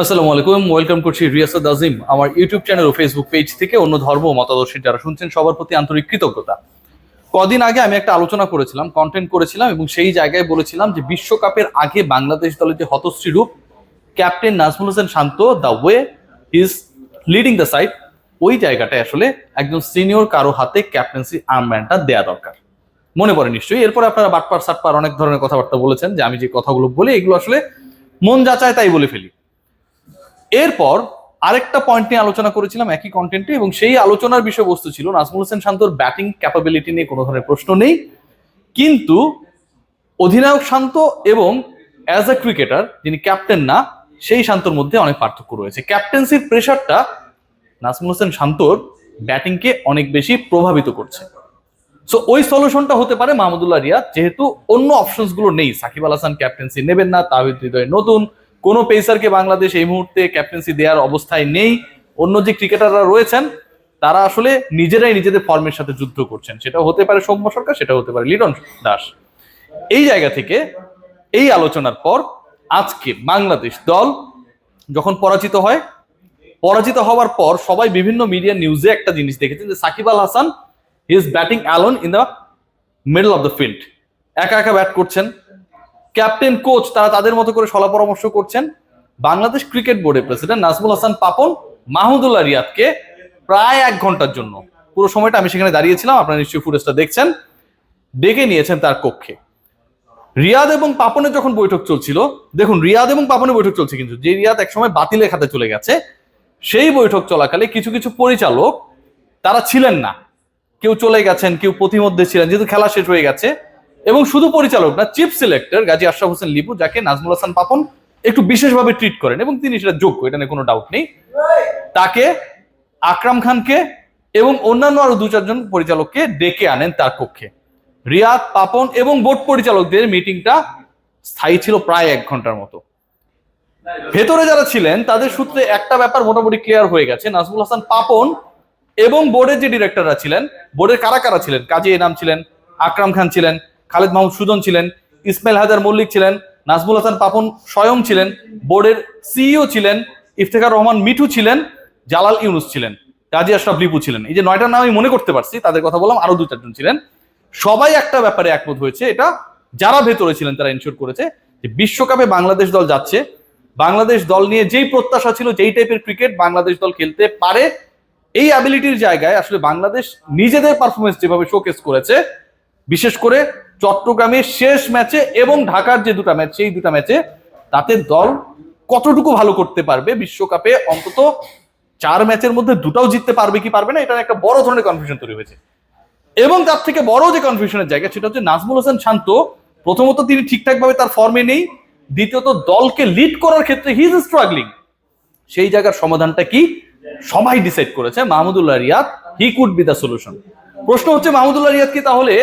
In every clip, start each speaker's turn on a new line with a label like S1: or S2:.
S1: আসসালামু আলাইকুম ওয়েলকাম করছি রিয়াসাদ আজিম, আমার ইউটিউব চ্যানেল ও ফেসবুক পেজ থেকে অন্য ধর্ম মতাদর্শী যারা শুনছেন, সবার প্রতি আন্তরিক কৃতজ্ঞতা। কদিন আগে আমি একটা আলোচনা করেছিলাম কন্টেন্ট করেছিলাম এবং সেই জায়গায় বলেছিলাম যে বিশ্বকাপের আগে বাংলাদেশ দলের যে হতশ্রী রূপ, captain Najmul Hossain Shanto the way is leading the side ওই জায়গাটায় আসলে একজন সিনিয়র কারও হাতে ক্যাপ্টেন্সি আর্মব্যান্ডটা দেয়া দরকার। মনে পড়ে নিশ্চয়ই, এরপর আপনারা বাটপার সাটপার অনেক ধরনের কথাবার্তা বলেছেন যে আমি যে কথাগুলো বলি, এগুলো আসলে মন যাচায় তাই বলে ফেলি। এরপর আরেকটা পয়েন্ট নিয়ে আলোচনা করেছিলাম, একই কন্টেন্টে এবং সেই আলোচনার বিষয়বস্তু ছিল নাজমুল হোসেন শান্তর ব্যাটিং ক্যাপাবিলিটি নিয়ে কোনো ধরনের প্রশ্ন নেই। কিন্তু অধিনায়ক শান্ত এবং অ্যাজ এ ক্রিকেটার যিনি ক্যাপ্টেন না, সেই শান্তর মধ্যে অনেক পার্থক্য রয়েছে। ক্যাপ্টেন্সির প্রেশারটা নাজমুল হোসেন শান্তর ব্যাটিংকে অনেক বেশি প্রভাবিত করছে। সো ওই সলিউশনটা হতে পারে মাহমুদুল্লাহ রিয়াদ, যেহেতু অন্য অপশনসগুলো নেই। সাকিব আল হাসান ক্যাপ্টেন্সি নেবেন না তাহিদ হৃদয় নতুন। কোনো পেসারকে বাংলাদেশ এই মুহূর্তে ক্যাপ্টেন্সি দেওয়ার অবস্থায় নেই। অন্য যে ক্রিকেটাররা রয়েছেন, তারা আসলে নিজেরাই নিজেদের ফর্মের সাথে যুদ্ধ করছেন। সেটা হতে পারে সৌম্য সরকার সেটা হতে পারে লিটন দাস। এই জায়গা থেকে এই আলোচনার পর আজকে বাংলাদেশ দল যখন পরাজিত হয়, পরাজিত হওয়ার পর সবাই বিভিন্ন মিডিয়া নিউজে একটা জিনিস দেখেছেন যে Shakib Al Hasan is batting alone in the middle of the field একা একা ব্যাট করছেন। ক্যাপ্টেন কোচ তারা তাদের মতো করে সলা পরামর্শ করছেন। বাংলাদেশ ক্রিকেট বোর্ডের প্রেসিডেন্ট নাজমুল হাসান পাপন মাহমুদুল্লাহ রিয়াদকে প্রায় এক ঘণ্টার জন্য। পুরো সময়টা আমি সেখানে দাঁড়িয়েছিলাম, আপনারা নিশ্চয়ই ফুটেজটা দেখছেন। ডেকে নিয়েছেন তার কক্ষে। রিয়াদ এবং পাপনের যখন বৈঠক চলছিল, দেখুন, রিয়াদ এবং পাপনের বৈঠক চলছে কিন্তু। যে রিয়াদ একসময় বাতিলের খাতে চলে গেছে, সেই বৈঠক চলাকালে কিছু কিছু পরিচালক তারা ছিলেন না। কেউ চলে গেছেন, কেউ প্রতিমধ্যে ছিলেন, যেহেতু খেলা শেষ হয়ে গেছে। এবং শুধু পরিচালক না চিফ সিলেক্টর গাজী আশরাফ হোসেন লিপু, যাকে নাজমুল হাসান পাপন একটু বিশেষভাবে ট্রিট করেন, এবং তিনি সেটা যোগ্য, এটা নিয়ে কোনো ডাউট নেই। তাকে আকরাম খানকে এবং অন্যান্য আরও দু চারজন পরিচালককে ডেকে আনেন তার কক্ষে। রিয়াদ পাপন এবং বোর্ড পরিচালকদের মিটিংটা স্থায়ী ছিল প্রায় এক ঘণ্টার মতো। ভেতরে যারা ছিলেন, তাদের সূত্রে একটা ব্যাপার মোটামুটি ক্লিয়ার হয়ে গেছে। নাজমুল হাসান পাপন এবং বোর্ডের যে ডিরেক্টররা ছিলেন বোর্ডের কারা কারা ছিলেন? কাজী এনাম ছিলেন, আকরাম খান ছিলেন, খালেদ মাহমুদ সুজন ছিলেন, ইসমাইল হায়দার মল্লিক ছিলেন, নাজমুল হাসান পাপন স্বয়ং ছিলেন বোর্ডের সিইও ছিলেন, ইফতেখার রহমান মিঠু ছিলেন, জালাল ইউনুস ছিলেন কাজী আশরাফ লিপু ছিলেন। এই যে নয়টার নাম আমি মনে করতে পারছি, তাদের কথা বললাম, আরও দু চারজন ছিলেন। সবাই একটা ব্যাপারে একমত হয়েছে, এটা যারা ভেতরে ছিলেন তারা ইনশোর করেছে যে বিশ্বকাপে বাংলাদেশ দল যাচ্ছে। বাংলাদেশ দল নিয়ে যেই প্রত্যাশা ছিল, যেই টাইপের ক্রিকেট বাংলাদেশ দল খেলতে পারে এই অ্যাবিলিটির জায়গায় আসলে বাংলাদেশ নিজেদের পারফরমেন্স যেভাবে শোকেস করেছে, বিশেষ করে চট্টগ্রামের শেষ ম্যাচে এবং ঢাকার যে দুটা ম্যাচ সেই দুটা ম্যাচে তাতে দল কতটুকু ভালো করতে পারবে বিশ্বকাপে? অন্তত চার ম্যাচের মধ্যে দুটাও জিততে পারবে কি পারবে না এটা একটা বড় ধরনের কনফিউশন তৈরি হয়েছে। এবং তার থেকে বড় যে কনফিউশনের জায়গা, সেটা হচ্ছে নাজমুল হোসেন শান্ত। প্রথমত তিনি ঠিকঠাক ভাবে তার ফর্মে নেই। দ্বিতীয়ত দলকে লিড করার ক্ষেত্রে হি ইজ স্ট্রাগলিং সেই জায়গার সমাধানটা কি? সবাই ডিসাইড করেছে Mahmudullah Riyad he could be the solution প্রশ্ন হচ্ছে, মাহমুদুল্লাহ রিয়াদ কি তাহলে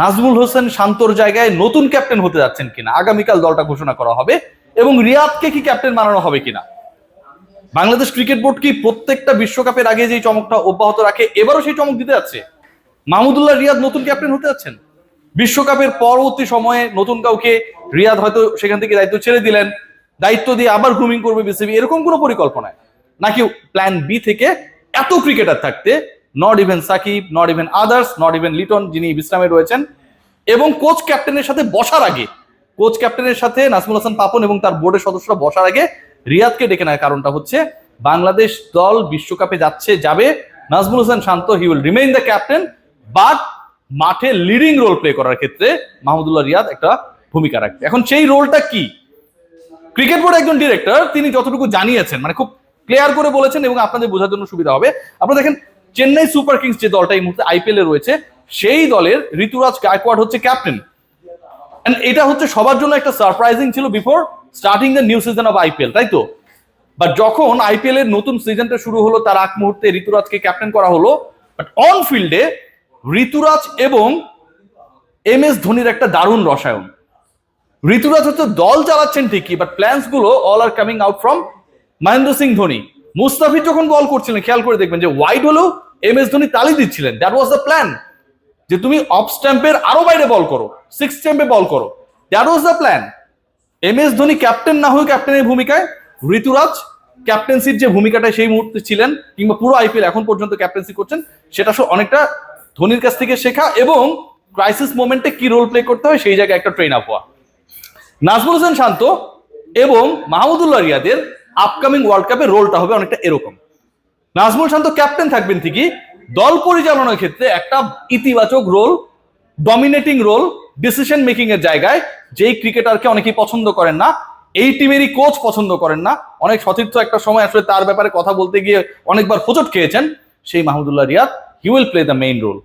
S1: নাজমুল হোসেন শান্তর জায়গায় নতুন ক্যাপ্টেন হতে যাচ্ছেন কিনা? আগামীকাল দলটা ঘোষণা করা হবে এবং রিয়াদকে কি ক্যাপ্টেন বানানো হবে কিনা? বাংলাদেশ ক্রিকেট বোর্ড কি প্রত্যেকটা বিশ্বকাপের আগে যে চমকটা অব্যাহত রাখে, এবারও সেই চমক দিতে যাচ্ছে? মাহমুদুল্লাহ রিয়াদ নতুন ক্যাপ্টেন হতে যাচ্ছেন? বিশ্বকাপের পরবর্তী সময়ে নতুন কাউকে রিয়াদ হয়তো সেখান থেকে দায়িত্ব ছেড়ে দিলেন, দায়িত্ব দিয়ে আবার গ্রুমিং করবে বিসিবি, এরকম কোনো পরিকল্পনায়? নাকি প্ল্যান বি থেকে এত ক্রিকেটার থাকতে? Not even Shakib not even others not even Liton যিনি বিশ্রামে রয়েছেন এবং কোচ ক্যাপ্টেনের সাথে বসার আগে কোচ ক্যাপ্টেনের সাথে নাজমুল হাসান পাপন এবং তার বোর্ডের সদস্যরা বসার আগে রিয়াদকে ডেকে নেওয়ার কারণটা হচ্ছে বাংলাদেশ দল বিশ্বকাপে যাচ্ছে, যাবে। Najmul Hossain Shanto he will remain the captain but মাঠে লিডিং রোল প্লে করার ক্ষেত্রে মাহমুদুল্লাহ রিয়াদ একটা ভূমিকা রাখবে। এখন সেই রোলটা কি? ক্রিকেট বোর্ড একজন ডিরেক্টর তিনি যতটুকু জানিয়েছেন মানে খুব ক্লিয়ার করে বলেছেন এবং আপনাদের বোঝার জন্য সুবিধা হবে। আপনারা দেখেন, চেন্নাই সুপার কিংস যে দলটা এই মুহূর্তে আইপিএল এ রয়েছে, সেই দলের ঋতুরাজ গায়কোয়াড হচ্ছে ক্যাপ্টেন এটা হচ্ছে সবার জন্য একটা সারপ্রাইজিং ছিল before starting the new season of IPL তাই তো? বাট যখন আইপিএল এর নতুন সিজনটা শুরু হলো, তার আগ মুহূর্তে ঋতুরাজকে ক্যাপ্টেন করা হলো। বাট অন ফিল্ডে ঋতুরাজ এবং এম এস ধোনির একটা দারুণ রসায়ন। ঋতুরাজ হচ্ছে দল চালাচ্ছেন ঠিকই but প্ল্যান্সগুলো all are coming out from Mahendra Singh Dhoni. Mustafiz যখন বল করছিলেন, খেয়াল করে দেখবেন যে ওয়াইড হলেও এম এস ধোনি তালি দিচ্ছিলেন। দ্যাট ওয়াজ দ্য প্ল্যান যে তুমি অফ স্ট্যাম্পের আরও বাইরে বল করো সিক্স স্ট্যাম্পে বল করো। That was the plan M S Dhoni captain না হয়েও ক্যাপ্টেনের ভূমিকায়, ঋতুরাজ ক্যাপ্টেন্সির যে ভূমিকাটা সেই মুহূর্তে ছিলেন, কিংবা পুরো আইপিএল এখন পর্যন্ত ক্যাপ্টেন্সি করছেন, সেটা অনেকটা ধোনির কাছ থেকে শেখা এবং ক্রাইসিস মোমেন্টে কি রোল প্লে করতে হয় সেই জায়গায় একটা ট্রেন আপ হওয়া। নাজমুল হোসেন শান্ত এবং মাহমুদুল্লাহ রিয়াদের আপকামিং ওয়ার্ল্ড কাপের রোলটা হবে অনেকটা এরকম। নাজমুল শান্ত ক্যাপ্টেন থাকবেন ঠিকই। দল পরিচালনার ক্ষেত্রে একটা ইতিবাচক role dominating role decision making এর জায়গায় যেই ক্রিকেটারকে অনেকেই পছন্দ করেন না, এই টিমেরই কোচ পছন্দ করেন না। অনেক সতীর্থ একটা সময় আসলে তার ব্যাপারে কথা বলতে গিয়ে অনেকবার হোচট খেয়েছেন। সেই Mahmudullah Riyad he will play the main role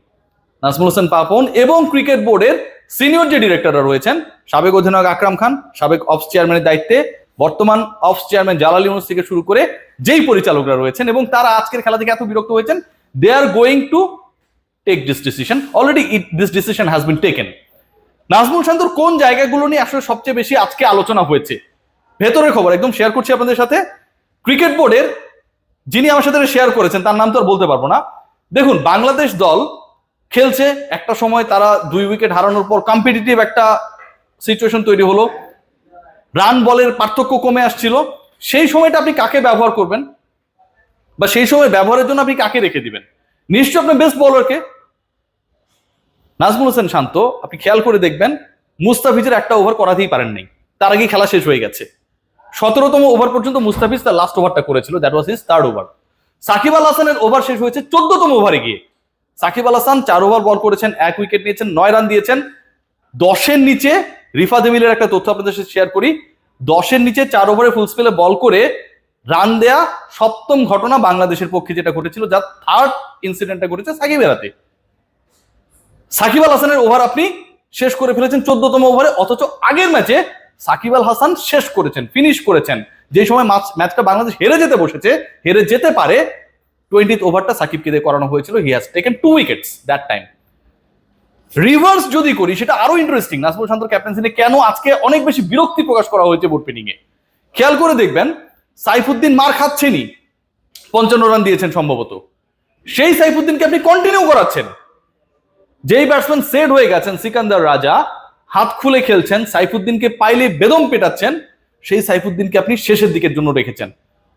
S1: Nazmul Hossain Papon এবং ক্রিকেট বোর্ডের সিনিয়র যে ডিরেক্টররা রয়েছেন, সাবেক অধিনায়ক আকরাম খান, সাবেক অফ চেয়ারম্যানের দায়িত্বে বর্তমান অফ চেয়ারম্যান জালাল ইউনুস থেকে শুরু করে যেই পরিচালকরা রয়েছেন এবং তারা আজকের খেলা থেকে এত বিরক্ত হয়েছেন they are going to take this decision already it this decision has been taken Nazmul শান্তর কোন জায়গাগুলো নিয়ে আসলে সবচেয়ে বেশি আজকে আলোচনা হয়েছে? ভেতরের খবর একদম শেয়ার করছি আপনাদের সাথে। ক্রিকেট বোর্ডের যিনি আমার সাথে শেয়ার করেছেন, তার নাম তো আর বলতে পারব না। দেখুন, বাংলাদেশ দল খেলছে, একটা সময় তারা দুই উইকেট হারানোর পর কম্পিটিটিভ একটা সিচুয়েশন তৈরি হলো। রান বলের পার্থক্য কমে আসছিল। সেই সময়টা আপনি কাকে ব্যবহার করবেন? বা সেই সময় ব্যবহারের জন্য আপনি কাকে রেখে দিবেন? নিশ্চয় আপনি বেস্ট বলারকে নাজমুল হোসেন শান্ত, আপনি খেয়াল করে দেখবেন, মুস্তাফিজের একটা ওভার করাতেই পারেন নাই। তার আগে খেলা শেষ হয়ে গেছে। সতেরোতম ওভার পর্যন্ত মুস্তাফিজ তার লাস্ট ওভারটা করেছিল that was his third over Sakib Al হাসানের ওভার শেষ হয়েছে চোদ্দতম ওভারে গিয়ে। সাকিব আল হাসান চার ওভার বল করেছেন, এক উইকেট নিয়েছেন, নয় রান দিয়েছেন। দশের নিচে রিফা দেমিলের একটা তথ্য আপনাদের সাথে শেয়ার করি। দশের নিচে চার ওভারে ফুল স্পেলে বল করে রান দেয়া সপ্তম ঘটনা বাংলাদেশের পক্ষে যেটা ঘটেছিল যার থার্ড ইনসিডেন্টটা ঘটেছে সাকিব হাতে সাকিব আল হাসানের ওভার আপনি শেষ করে ফেলেছেন চোদ্দতম ওভারে অথচ আগের ম্যাচে সাকিব আল হাসান শেষ করেছেন ফিনিশ করেছেন। যে সময় ম্যাচটা বাংলাদেশ হেরে যেতে বসেছে, হেরে যেতে পারে টোয়েন্টিথ ওভারটা সাকিবকে দিয়ে করানো হয়েছিল। He has taken two wickets that time reverse যদি করি, সেটা আরও ইন্টারেস্টিং নাজমুল শান্তর ক্যাপ্টেন্সি নিয়ে কেন আজকে অনেক বেশি বিরক্তি প্রকাশ করা হয়েছে বোর্ড পেটিং এ? খেয়াল করে দেখবেন, সাইফুদ্দিন মার খাচ্ছেনই। পঞ্চান্ন রান দিয়েছেন সম্ভবত। সেই সাইফুদ্দিনকে আপনি কন্টিনিউ করাচ্ছেন। যেই ব্যাটসম্যান সেট হয়ে গেছেন, সিকান্দার রাজা, হাত খুলে খেলছেন, সাইফুদ্দিনকে পাইলে বেদম পেটাচ্ছেন, সেই সাইফুদ্দিনকে আপনি শেষের দিকের জন্য রেখেছেন।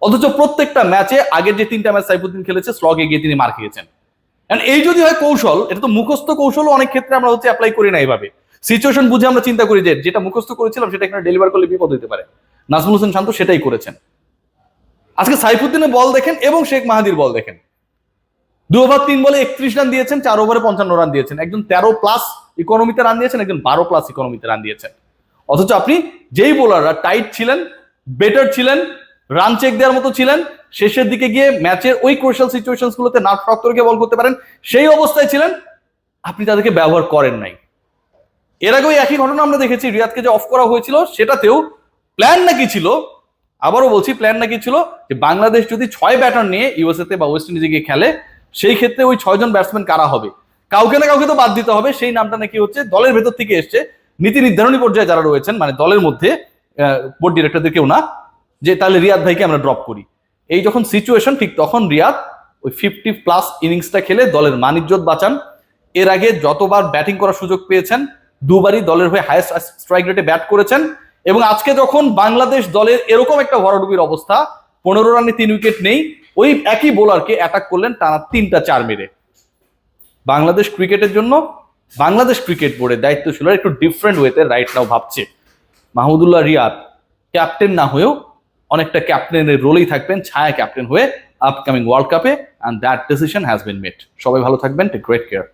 S1: অথচ প্রত্যেকটা ম্যাচে আগের যে তিনটা ম্যাচ সাইফুদ্দিন খেলেছে স্লগে গিয়ে তিনি মার খেয়েছেন। And এই যদি হয় কৌশল, এটা তো মুখস্থ কৌশল অনেক ক্ষেত্রে আমরা হচ্ছে অ্যাপ্লাই করি না এইভাবে সিচুয়েশন বুঝে আমরা চিন্তা করি যে যেটা মুখস্থ করেছিলাম সেটা এখানে ডেলিভার করলে বিপদ হতে পারে। নাজমুল হোসেন শান্ত সেটাই করেছেন। আজকে সাইফুদ্দিনের বল দেখেন এবং শেখ মাহাদির বল দেখেন। দু ওভার তিন বলে একত্রিশ রান দিয়েছেন, চার ওভারে পঞ্চান্ন রান দিয়েছেন। একজন তেরো প্লাস ইকোনমিতে রান দিয়েছেন, একজন বারো প্লাস ইকোনমিতে রান দিয়েছেন। অথচ আপনি যেই বোলাররা টাইট ছিলেন বেটার ছিলেন রান চেক দেওয়ার মতো ছিলেন শেষের দিকে গিয়ে ম্যাচের ওই ক্রুশাল সিচুয়েশন গুলোতে শক্ত বল করতে পারেন। সেই অবস্থায় ছিলেন, আপনি তাদেরকে ব্যবহার করেন নাই। এর আগেও একই ঘটনা আমরা দেখেছি, রিয়াদকে যে অফ করা হয়েছিল, সেটাতেও প্ল্যান নাকি ছিল, আবারও বলছি প্ল্যান নাকি ছিল, যে বাংলাদেশ যদি ছয় ব্যাটার নিয়ে ইউএসএ তে বা ওয়েস্ট ইন্ডিজে গিয়ে খেলে, সেই ক্ষেত্রে ওই ছয়জন ব্যাটসম্যান কারা হবে? কাউকে না কাউকে তো বাদ দিতে হবে, সেই নামটা নাকি হচ্ছে দলের ভেতর থেকে এসছে, নীতি নির্ধারণী পর্যায়ে যারা রয়েছেন মানে দলের মধ্যে বোর্ড ডিরেক্টরদের কেউ না, যে তাহলে রিয়াদ ভাইকে আমরা ড্রপ করি। এই যখন সিচুয়েশন ঠিক তখন রিয়াদ ওই ফিফটি প্লাস ইনিংসটা খেলে দলের মানিজ্জত বাঁচান। এর আগে যতবার ব্যাটিং করার সুযোগ পেয়েছেন, দুবারই দলের হয়ে হায়েস্ট স্ট্রাইক রেটে ব্যাট করেছেন এবং আজকে যখন বাংলাদেশ দলের এরকম একটা ভরাডুবির অবস্থা, পনেরো রানে তিন উইকেট নেই, ওই একই বোলারকে অ্যাটাক করলেন টানা তিনটা চার মেরে। বাংলাদেশ ক্রিকেটের জন্য, বাংলাদেশ ক্রিকেট বোর্ডের দায়িত্বশীল একটু ডিফারেন্ট ওয়েতে রাইট নাও ভাবছে। মাহমুদুল্লাহ রিয়াদ ক্যাপ্টেন না হয়েও অনেকটা ক্যাপ্টেনের রোলেই থাকবেন, ছায়া ক্যাপ্টেন হয়ে আপকামিং ওয়ার্ল্ড কাপে and that decision has been made সবাই ভালো থাকবেন টেক গ্রেট কেয়ার